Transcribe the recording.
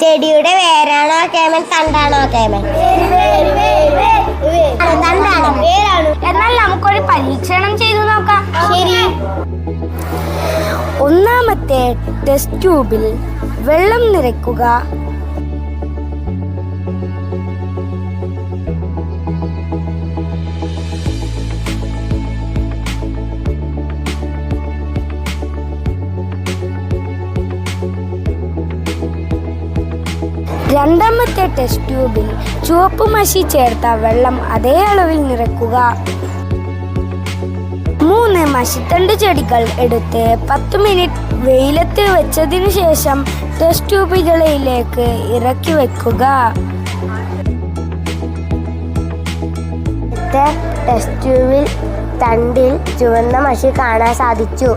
ചെടിയുടെ വേരാണോ കേമൻ തണ്ടാണോ കേമൻ? തണ്ടാണ് എന്നാൽ നമുക്കൊരു പരീക്ഷണം ചെയ്തു നോക്കാം. ശരി. ഒന്നാമത്തെ ടെസ്റ്റ് ട്യൂബിൽ വെള്ളം നിറയ്ക്കുക. രണ്ടാമത്തെ ടെസ്റ്റ് ട്യൂബിൽ ചുവപ്പ് മഷി ചേർത്ത വെള്ളം അതേ അളവിൽ നിറയ്ക്കുക മൂന്ന് മഷിത്തണ്ട് ചെടികൾ എടുത്ത് പത്ത് മിനിറ്റ് വെയിലത്ത് വെച്ചതിന് ശേഷം ടെസ്റ്റ് ട്യൂബുകളിലേക്ക് ഇറക്കി വെക്കുക. ടെസ്റ്റ് ട്യൂബിൽ തണ്ടിൽ ചുവന്ന മഷി കാണാൻ സാധിച്ചു.